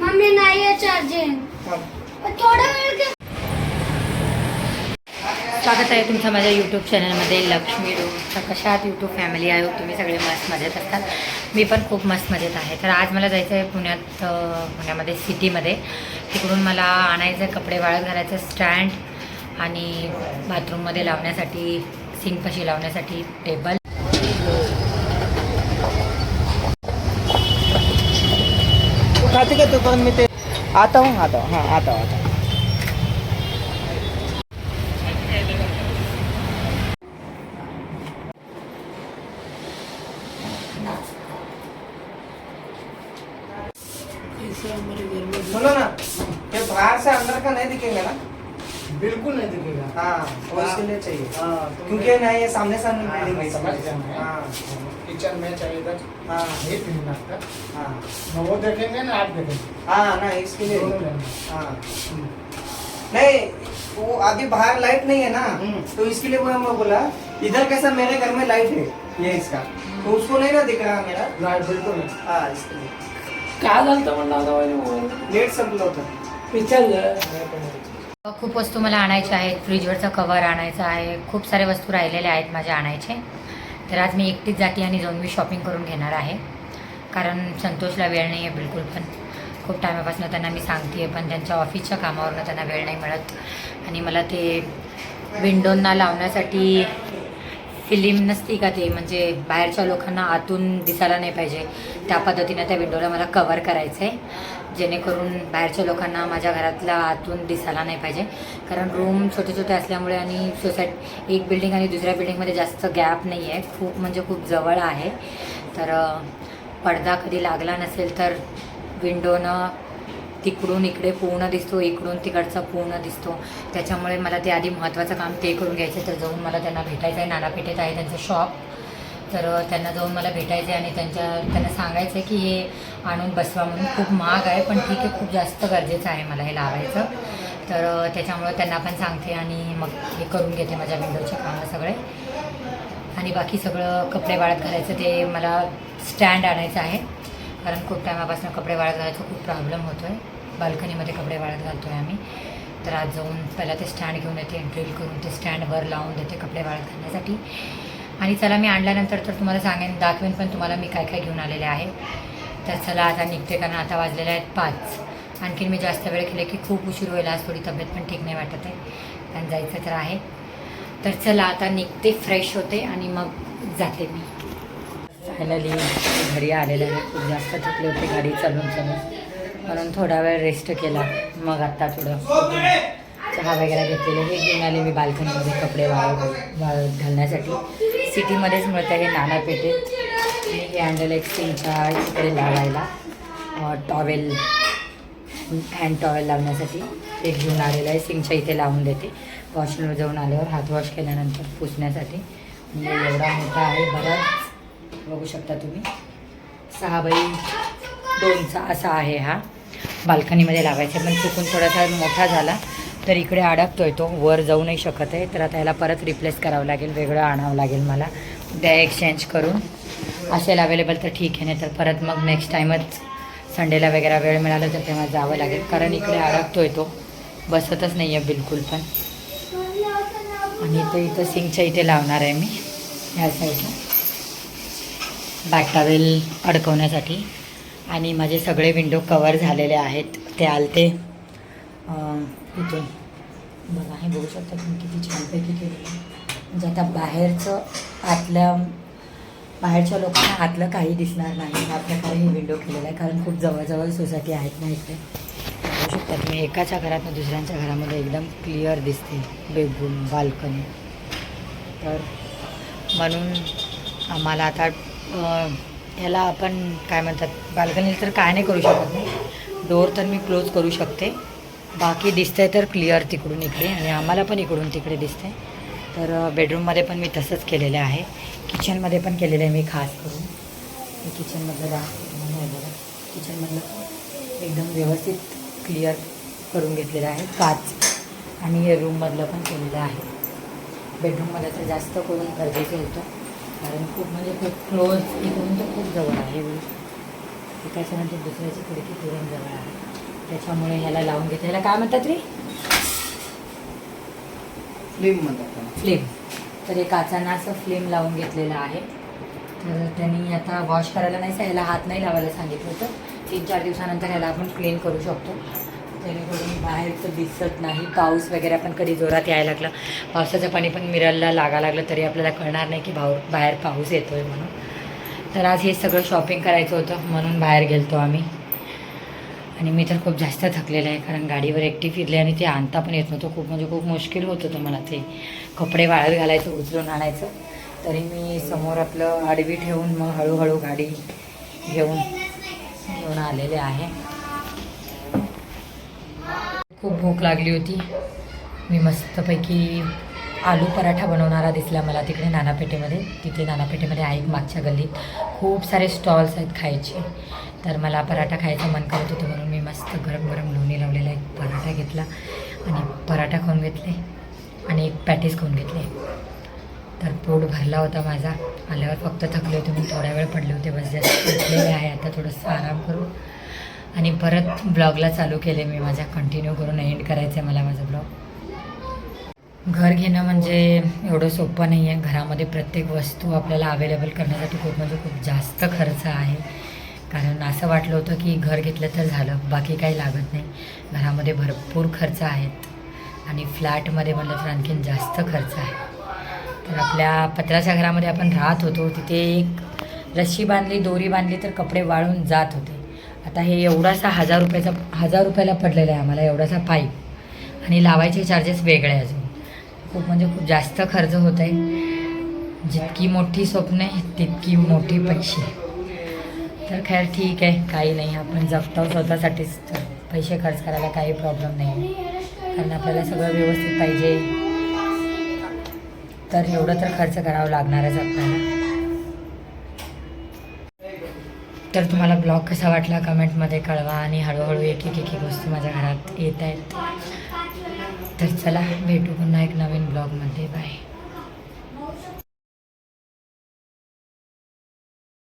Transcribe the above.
Mummy नाही आहे charging थोडा वेळ. स्वागत आहे तुमचं माझ्या यूट्यूब चॅनलमध्ये लक्ष्मी रोड तर कशा आहात यूट्यूब फॅमिली आहे तुम्ही सगळे मस्त मजेत असतात. मी पण खूप मस्त मजेत आहे. तर आज मला जायचं आहे पुण्यात पुण्यामध्ये सिटीमध्ये. तिकडून मला आणायचं कपडे वाळत घालायचं स्टँड. आणि बाथरूममध्ये लावण्यासाठी सिंकपाशी लावण्यासाठी टेबल तू खाते का तू पण? मी ते आता हूँ आता हूँ. हाँ आता हूँ आता हूँ. सुनो ना ये बाहर से अंदर का नहीं दिखेगा ना बिल्कुल नहीं दिखेगा। हाँ वो इसके लिए चाहिए। हाँ, तो क्योंकि ना ये सामने सामने हाँ, बिल्डिंग है समझ। हाँ। किचन में चाहिए था हाँ। नहीं फिरना था। हाँ। ना वो देखेंगे ना आप देखेंगे। हाँ ना इसके लिए हाँ। नहीं वो अभी बाहर लाइट नहीं है ना हम्म। तो इसके लिए वो मैं बोला इधर कैसा मेरे घर में लाइट है? ये इसका। तो उसको नहीं ना दिख रहा मेरा। लाइट बिल्कुल नहीं। हाँ इसके लिए। काय झालं म्हणलं आता? नेट संपलं होतं विचारलं खूप वस्तू मला आणायच्या आहेत फ्रीजवरचं कवर आणायचं आहे खूप सारे वस्तू राहिलेल्या आहेत माझ्या आणायचे. तर आज मी एकटीच जाते आणि जाऊन मी शॉपिंग करून घेणार आहे. कारण संतोषला वेळ नाही आहे बिलकुल पण. खूप टायमापासून त्यांना मी सांगते आहे पण त्यांच्या ऑफिसच्या कामावरनं त्यांना वेळ नाही मिळत. आणि मला ते विंडोंना लावण्यासाठी फिलिम नसती का ती? म्हणजे बाहेरच्या लोकांना आतून दिसायला नाही पाहिजे. त्या पद्धतीनं त्या विंडोला मला कवर करायचं आहे जेणेकरून बाहेरच्या लोकांना माझ्या घरातला आतून दिसायला नाही पाहिजे. कारण रूम छोटे छोटे असल्यामुळे आणि सोसायटी एक बिल्डिंग आणि दुसऱ्या बिल्डिंगमध्ये जास्त गॅप नाही आहे खूप म्हणजे खूप जवळ आहे. तर पडदा कधी लागला नसेल तर विंडोनं तिकडून इकडे पूर्ण दिसतो इकडून तिकडचा पूर्ण दिसतो. त्याच्यामुळे मला ते आधी महत्त्वाचं काम ते करून घ्यायचं तर जाऊन मला त्यांना भेटायचं आहे नानापेठेत आहे त्यांचं शॉप तर त्यांना जाऊन मला भेटायचं आहे आणि त्यांच्या त्यांना सांगायचं आहे की हे आणून बसवा म्हणून खूप महाग आहे पण ठीक आहे खूप जास्त गरजेचं आहे मला हे लावायचं. तर त्याच्यामुळं त्यांना पण सांगते आणि मग हे करून घेते माझ्या विंडोचे कामं सगळे. आणि बाकी सगळं कपडे वाळत घालायचं ते मला स्टँड आणायचं आहे. कारण खूप टायमापासून कपडे वाळत घालायचा खूप प्रॉब्लेम होतो आहे बाल्कनीमध्ये कपडे वाळत घालतो आहे आम्ही. तर आज जाऊन पहिला ते स्टँड घेऊन येते ड्रिल करून ते स्टँडवर लावून देते कपडे वाळत घालण्यासाठी. आणि चला मी आणल्यानंतर तर तुम्हाला सांगेन दाखवेन पण तुम्हाला मी काय काय घेऊन आलेले आहे. तर चला आता निघते कारण आता वाजलेले आहेत पाच. आणखीन मी जास्त वेळ केले की खूप उशीर होईल आज थोडी तब्येत पण ठीक नाही वाटत आहे. कारण जायचं तर आहे. तर चला आता निघते फ्रेश होते आणि मग जाते मी. फायनली घरी आलेले आहे. खूप जास्त थकले होते गाडी चालून चालून म्हणून थोडा वेळ रेस्ट केला. मग आत्ता थोडं चहा वगैरे घेतलेलं हे घेऊन आले मी बाल्कनीमध्ये कपडे वाळ वाळत घालण्यासाठी. सिटीमध्येच मिळतं हे नाना पेठेत मी हे आणलेलं एक सिंगच्या इकडे लावायला. टॉवेल हँड टॉवेल लावण्यासाठी. ते घेऊन आलेलं आहे. सिंगच्या इथे लावून देते. वॉशरूमवर जाऊन आल्यावर हात वॉश केल्यानंतर पुसण्यासाठी. म्हणजे एवढा मोठा आहे. बराच बघू शकता तुम्ही. सहा बाई दोनचा असा आहे हा. बाल्कनीमध्ये लावायचे पण चुकून थोडासा मोठा झाला तर इकडे अडकतोय तो वर जाऊ नाही शकत आहे. तर आता याला परत रिप्लेस करावं लागेल वेगळं आणावं लागेल मला. द्या एक्सचेंज करून असेल अवेलेबल तर ठीक आहे नाही तर परत मग नेक्स्ट टाईमच संडेला वगैरे वेळ मिळाला तर तेव्हा जावं लागेल. कारण इकडे अडकतोय तो. बसतच नाही आहे बिलकुल पण. आणि तो इथं सिंगच्या इथे लावणार आहे मी ह्या साईडला बॅक टॉवेल अडकवण्यासाठी. आणि माझे सगळे विंडो कवर झालेले आहेत. ते आलते. इथून. बघा हे बघू शकता तुम्ही किती छानपैकी केलेलं म्हणजे आता बाहेरचं आतल्या बाहेरच्या लोकांना आतलं काही दिसणार नाही. ह्या प्रकारे हे विंडो केलेलं आहे. कारण खूप जवळजवळ सोसायटी आहेत ना इथे. बघू शकता तुम्ही एकाच्या घरातून दुसऱ्यांच्या घरामध्ये एकदम क्लिअर दिसते. Bedroom balcony. तर म्हणून आम्हाला आता ह्याला आपण काय म्हणतात बाल्कनीला तर काय नाही करू शकत नाही डोअर तर मी क्लोज करू शकते. बाकी दिसतंय तर क्लिअर तिकडून इकडे आणि आम्हाला पण इकडून तिकडे दिसते तर बेडरूममध्ये पण मी तसंच केलेलं आहे. किचनमध्ये पण केलेलं आहे मी खास करून. मी किचनमधलं दाखवते किचनमधलं एकदम व्यवस्थित क्लिअर करून घेतलेलं आहे. काच. आणि हे रूममधलं पण केलेलं आहे. बेडरूममध्ये तर जास्त करून गरजेचं होतं. कारण खूप म्हणजे खूप क्लोज इकडून तर खूप जवळ आहे एकाच्यानंतर दुसऱ्याची खिडकी तुरंत जवळ आहे. त्याच्यामुळे ह्याला लावून घेते. ह्याला काय म्हणतात रे? फिल्म म्हणतात. फ्लेम तर एक काचांना असं फ्लेम लावून घेतलेलं आहे. तर त्यांनी आता वॉश करायला नाही ह्याला हात नाही लावायला सांगितलं होतं. तीन चार दिवसानंतर ह्याला आपण क्लीन करू शकतो. जेणेकरून बाहेरचं दिसत नाही. पाऊस वगैरे आपण कधी जोरात यायला लागला. पावसाचं पाणी पण मिरलला लागा लागलं तरी आपल्याला कळणार नाही की भाऊ बाहेर पाऊस येतो आहे म्हणून. तर आज हे सगळं शॉपिंग करायचं होतं म्हणून बाहेर गेलतो आम्ही. आणि मी तर खूप जास्त थकलेलं आहे कारण गाडीवर एकटी फिरले आणि ते आणता पण येत नव्हतं. खूप म्हणजे खूप मुश्किल होत होतं मला ते. कपडे वाळत घालायचं उचलून आणायचं. तरी मी समोर आपलं आडवी ठेवून मग हळूहळू गाडी घेऊन घेऊन आलेले आहे. खूप भूक लागली होती. मी मस्तपैकी आलू पराठा बनवणारा दिसला मला तिकडे नानापेठेमध्ये. तिथे नानापेठेमध्ये आहे मागच्या गल्लीत. खूप सारे स्टॉल्स आहेत खायचे. तर मला पराठा खायचं मन करत होतं म्हणून मी मस्त गरम गरम लोणी लावलेला एक पराठा घेतला आणि पराठा खाऊन घेतले आणि एक पॅटीस खाऊन घेतले. तर पोट भरला होता माझा. आल्यावर फक्त थकले होते मी थोड्या वेळ पडले होते. बस जास्त उठलेले आहे. आता थोडंसं आराम करू. आणि परत ब्लॉगला चालू केले मी. माझ्या कंटिन्यू करून एंड करायचं आहे मला माझा ब्लॉग घर घेणं म्हणजे एवढं सोपं नाही आहे घरामध्ये प्रत्येक वस्तू आपल्याला अवेलेबल करण्यासाठी खूप म्हणजे खूप जास्त खर्च आहे. कारण असं वाटलं होतं की घर घेतलं तर झालं. बाकी काही लागत नाही. घरामध्ये भरपूर खर्च आहेत. आणि फ्लॅटमध्ये म्हणलं तर आणखीन जास्त खर्च आहे. तर आपल्या पत्राच्या घरामध्ये आपण राहत होतो. तिथे एक रस्सी बांधली दोरी बांधली तर कपडे वाळून जात होते. आता हे एवढासा हजार रुपयाचा हजार रुपयाला पडलेला आहे आम्हाला एवढासा पाईप आणि लावायचे चार्जेस वेगळे अजून. खूप म्हणजे खूप जास्त खर्च होत आहे. जितकी मोठी स्वप्ने तितकी मोठी पैसे. तर खैर ठीक आहे काही नाही. आपण जगतो स्वतःसाठीच तर पैसे खर्च करायला काही प्रॉब्लेम नाही कारण आपल्याला सगळं व्यवस्थित पाहिजे. तर एवढं तर खर्च करावं लागणारच आपल्याला. तर तुम्हाला ब्लॉग कसा वाटला कमेंटमध्ये कळवा आणि हळूहळू एक एक एक एक वस्तू माझ्या घरात येत आहेत. तर चला भेटू पुन्हा एक नवीन ब्लॉगमध्ये. बाय